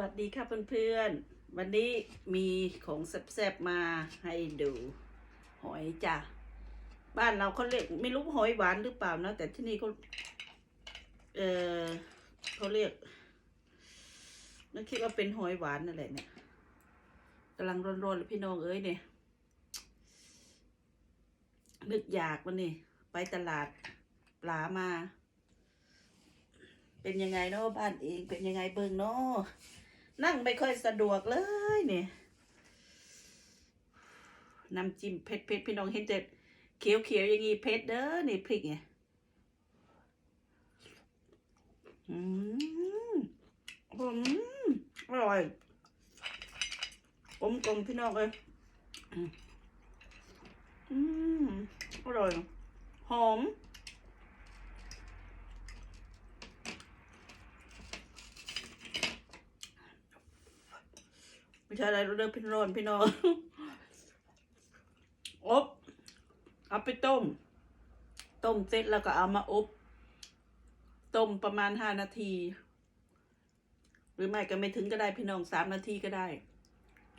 วัสดีค่ะเพื่อนๆ วันนี้มีของแซ่บๆมาให้ดูหอยจ้ะ บ้านเราเขาเรียกไม่รู้หอยหวานหรือเปล่านะ แต่ที่นี่เขาเออเขาเรียกนึกคิดว่าเป็นหอยหวานนั่นแหละเนี่ยกำลังร้อนๆเลยพี่น้องเอ้ยเนี่ยนึกอยากวันนี้ไปตลาดปลามา เป็นยังไงเนาะบ้านเองเป็นยังไงเบิ่งเนาะ นั่งไม่ค่อยสะดวกเลยเนี่ยน้ำจิ้มเผ็ดเผ็ดพี่น้องเห็นเขียวเขียวๆอย่างงี้เผ็ดเด้อนี่พริกไงอืมอืมอร่อยกลมกลมๆพี่น้องเลยอืมอร่อย หอม ไม่ใช่อะไรเราเดินพี่น้อนพี่น้องอบเอาไปต้ม ต้มเสร็จแล้วก็เอามาอบ ต้มประมาณห้านาที หรือไม่ก็ไม่ถึงก็ได้พี่น้องสามนาทีก็ได้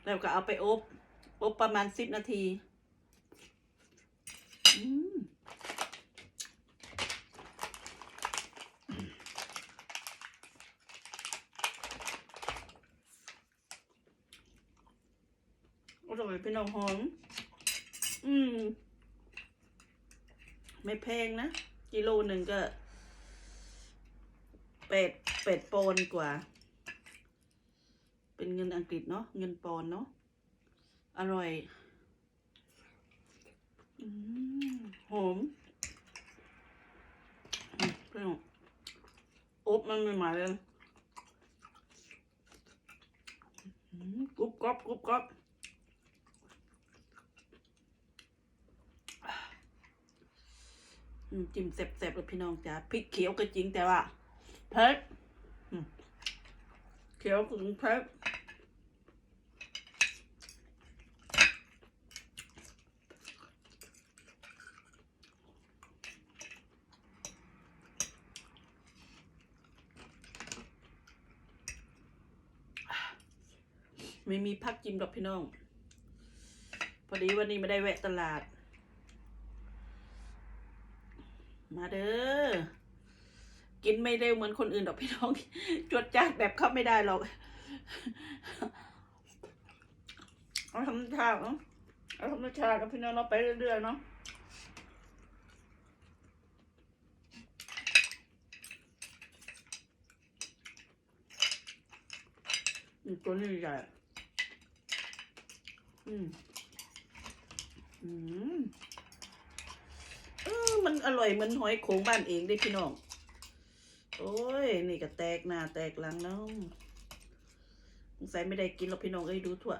แล้วก็เอาไปอบ อบประมาณสิบนาทีอืมอร่อย พี่น้องหอม อืม ไม่แพงนะ กิโลหนึ่งก็เป็ดเป็ดปอนกว่า เป็นเงินอังกฤษเนาะเงินปอนเนาะอร่อยอืมหอมอืมพี่น้องอบมันใหม่ๆเลยอืมกรุบกรอบกรุบกรอบ อืม จิ้มแซ่บๆเลยพี่น้องจ้าพริกเขียวก็จริงแต่ว่าเผ็ดเขียวถึงเผ็ดไม่มีพักจิ้มดอกพี่น้อง พอดีวันนี้ไม่ได้แวะตลาด มาเด้อ กิน ไม่เร็วเหมือนคนอื่นดอกพี่น้อง จวดจ้าแบบเข้าไม่ได้หรอกเอาธรรมชาติเนาะเอาธรรมชาติกับพี่น้องเราไปเรื่อยๆเนาะอืมตัวนี้ใหญ่ อืม อืมเออมันอร่อยเหมือนหอยโขงบ้านเองได้พี่น้อง โอ้ย นี่ก็แตกหน้าแตกหลังแล้วสงสัยไม่ได้กินหรอกพี่น้องเอ้ยดูทั่ว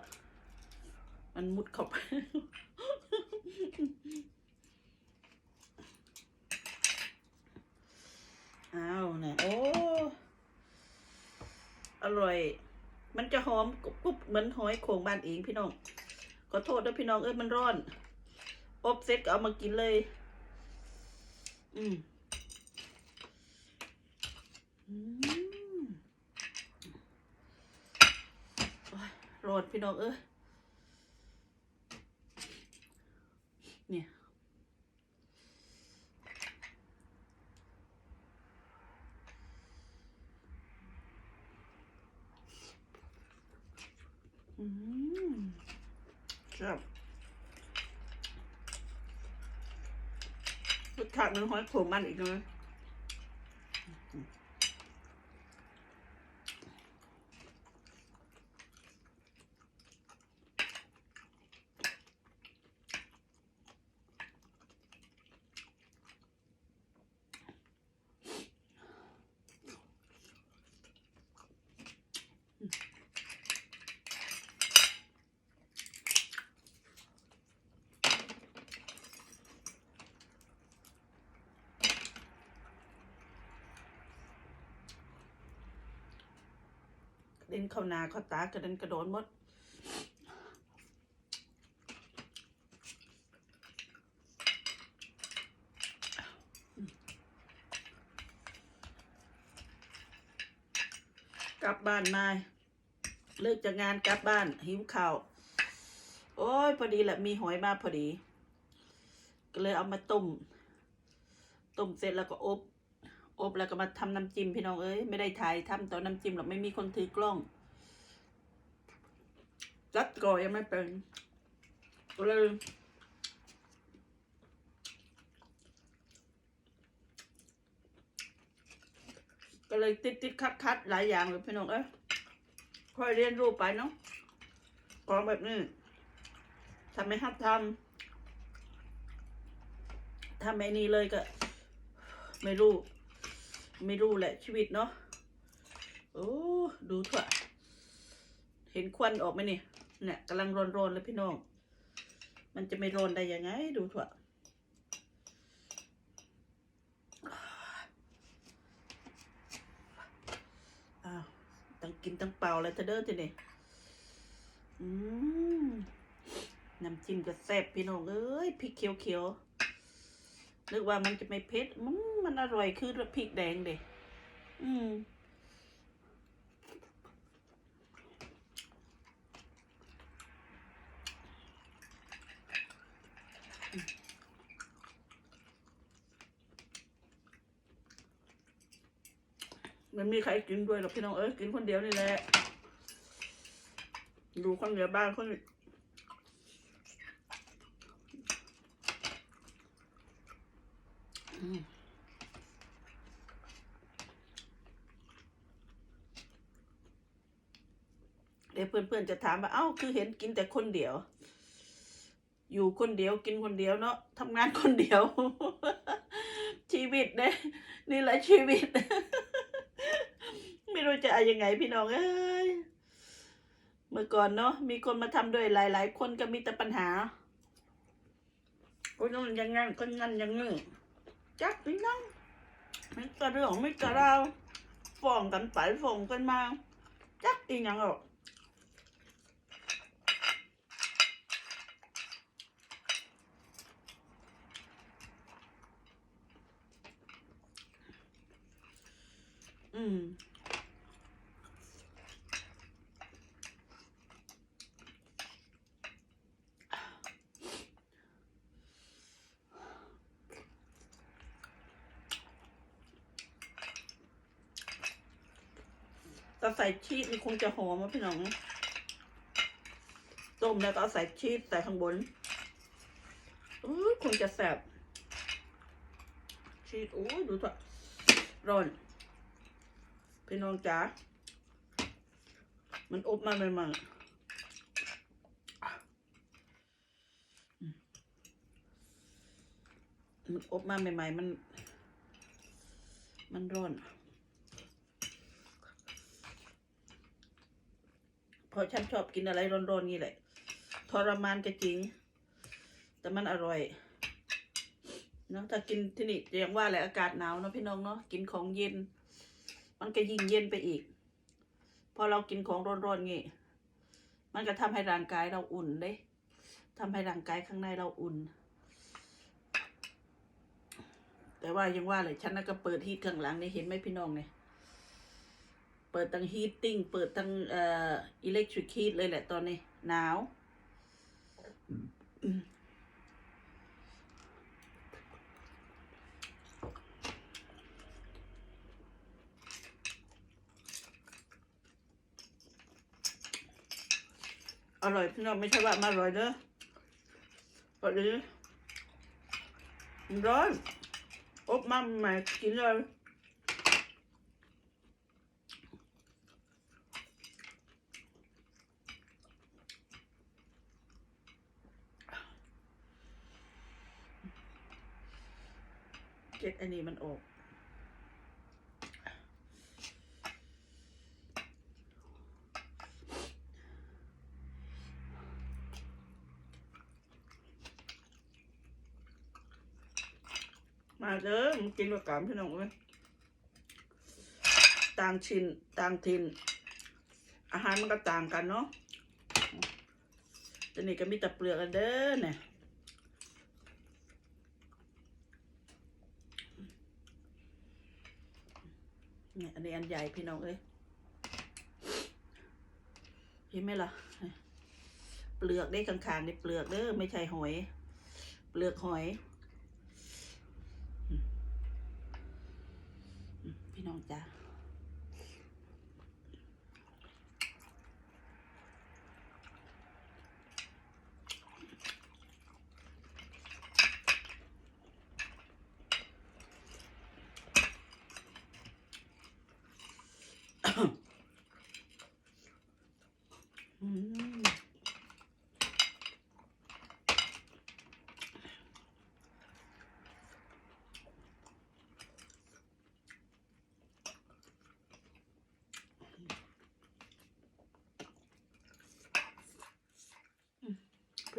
มันมุดเข้าไปอ้าวเนี่ยโอ้ อร่อย มันจะหอมกรุบเหมือนหอยโขงบ้านเองพี่น้อง ขอโทษด้วยพี่น้องเอ้ยมันร้อน อบเสร็จก็เอามากินเลย อืม โอ้ยร้อนพี่น้องเอ้ยเนี่ยอืมครับรสชาติมันหอยโขมมันอีกเลย นเข้านาเข้าตากระเด็นกระโดนหมดกลับบ้านมาเลิกจากงานกลับบ้านหิวข้าวโอ้ยพอดีแหละมีหอยมาพอดี ก็เลยเอามาต้มต้มเสร็จแล้วก็อบ อบแล้วก็มาทำน้ำจิ้มพี่น้องเอ้ยไม่ได้ถ่ายทำตอนน้ำจิ้มหรอกไม่มีคนถือกล้องรัดก่อยังไม่เป็นก็เลยก็เลยติดติดคัดคัดหลายอย่างเลยพี่น้องเอ้ยค่อยเรียนรู้ไปเนาะของแบบนี้ทำไม่ฮัดทำทำไม่นี่เลยก็ ไม่รู้ ไม่รู้แหละชีวิตเนาะโอ้ดูเถอะเห็นควันออกไหมนี่เนี่ยกำลังร้อนๆเลยพี่น้อง มันจะไม่ร้อนได้ยังไง ดูเถอะอ้าวตั้งกินตั้งเป่าเลยเธอเด้อทีนี่อืมน้ำจิ้มก็แซ่บพี่น้องเอ้ยพริกเขียวๆ นึกว่ามันจะไม่เผ็ดมันมันอร่อยคือพริกแดงเด็อืมมันมีใครกินด้วยหรอกพี่น้องเอ้ยกินคนเดียวนี่แหละดูคนเดียวบ้านคน เดี๋ยวเพื่อนๆจะถามว่าเอ้าคือเห็นกินแต่คนเดียว อยู่คนเดียวกินคนเดียวเนาะทำงานคนเดียว ชีวิตเนี่ยนี่แหละชีวิต ไม่รู้จะเอายังไงพี่น้องเอ้ยเมื่อก่อนเนาะมีคนมาทำด้วยหลาย ๆ คนก็มีแต่ปัญหาคนนั้นอย่างนั้นคนนั้นอย่างนี้ จักพี่น้องไม่กระเรื่องไม่กระราวฟ้องกันไปฟ้องกันมา จักอีหยังหรอกอืม ถ้าใส่ชีสนี่คงจะหอมอะพี่น้องต้มแล้วก็เอาใส่ชีสใส่ข้างบนอู้คงจะแซ่บชีสโอ้ยดูเถอะร้อน พี่น้องจ๋ามันอบมาใหม่ๆมันอบมาใหม่ ๆ มัน มันร้อน เพราะฉันชอบกินอะไรร้อนๆนี่แหละ ทรมานก็จริง แต่มันอร่อยเนาะถ้ากินที่นี่อย่างว่าแหละอากาศหนาวเนาะพี่น้องเนาะกินของเย็น มันก็ยิ่งเย็นไปอีก พอเรากินของร้อนๆงี้ มันก็ทำให้ร่างกายเราอุ่นเด้ทำให้ร่างกายข้างในเราอุ่น แต่ว่ายังว่าเลยฉันน่ะก็เปิดฮีทข้างหลังนี่เห็นไหมพี่น้องเนี่ย เปิดตั้งฮีตติ้ง เปิดตั้งเอ่ออิเล็กทริกฮีทเลยแหละตอนนี้ หนาวอร่อยพี่น้องไม่ใช่ว่ามาอร่อยเด้อพอดีร้อนอบมาใหม่กินเลย อันนี้มันออกมาเด้อมกินกับกามพี่น้องเลยต่างชินต่างทิน อาหารมันก็ต่างกันเนาะแต่นี่ก็มีแต่เปลือกกันเด้อเนี่ย เนี่ยอันนี้อันใหญ่พี่น้องเอ้ยเห็นไหมล่ะ เปลือกได้ข้างๆในเปลือกเด้อไม่ใช่หอย เปลือกหอย พี่น้องจ้า พี่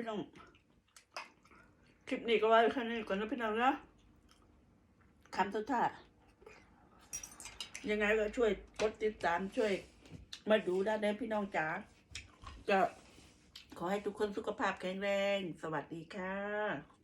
น้องคลิปนี้ก็ไว้แค่นี้ก่อนนะพี่น้องนะคำสุดท้าย ยังไงก็ช่วยกดติดตามช่วย มาดูได้นะพี่น้องจ๋าก็ขอให้ทุกคนสุขภาพแข็งแรง สวัสดีค่ะ